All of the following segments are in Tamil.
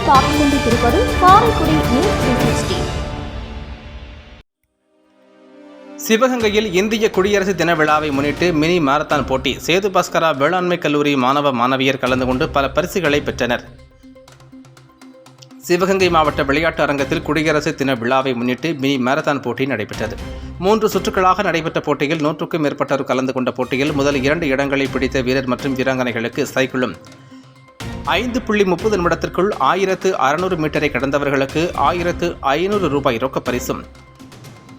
நீங்கள் பார்த்துக் கொண்டிருப்பது காரைக்குடி நியூஸ் த்ரீ சிவகங்கையில் இந்திய குடியரசு தின விழாவை முன்னிட்டு மினி மாரத்தான் போட்டி. சேது பாஸ்கரா வேளாண்மை கல்லூரி மாணவ மாணவியர் கலந்து கொண்டு பல பரிசுகளை பெற்றனர். சிவகங்கை மாவட்ட விளையாட்டு அரங்கத்தில் குடியரசு தின விழாவை முன்னிட்டு மினி மாரத்தான் போட்டி நடைபெற்றது. மூன்று சுற்றுக்களாக நடைபெற்ற போட்டியில் நூற்றுக்கும் மேற்பட்டோர் கலந்து கொண்ட போட்டியில் முதல் இரண்டு இடங்களை பிடித்த வீரர் மற்றும் வீராங்கனைகளுக்கு சைக்கிளும் ஐந்து புள்ளி முப்பது நிமிடத்திற்குள் ஆயிரத்து அறுநூறு மீட்டரை கடந்தவர்களுக்கு ஆயிரத்து ஐநூறு ரூபாய் ரொக்க பரிசும்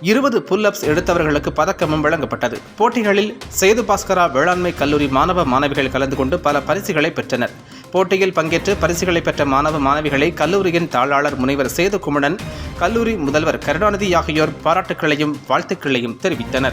இருபது புல்-அப்ஸ் எடுத்தவர்களுக்கு பதக்கமும் வழங்கப்பட்டது. போட்டிகளில் சேது பாஸ்கரா வேளாண்மை கல்லூரி மாணவ மாணவிகள் கலந்து கொண்டு பல பரிசுகளை பெற்றனர். போட்டியில் பங்கேற்று பரிசுகளை பெற்ற மாணவ மாணவிகளை கல்லூரியின் தாளாளர் முனைவர் சேது குமணன் கல்லூரி முதல்வர் கருணாநிதி ஆகியோர் பாராட்டுக்களையும் வாழ்த்துக்களையும் தெரிவித்தனர்.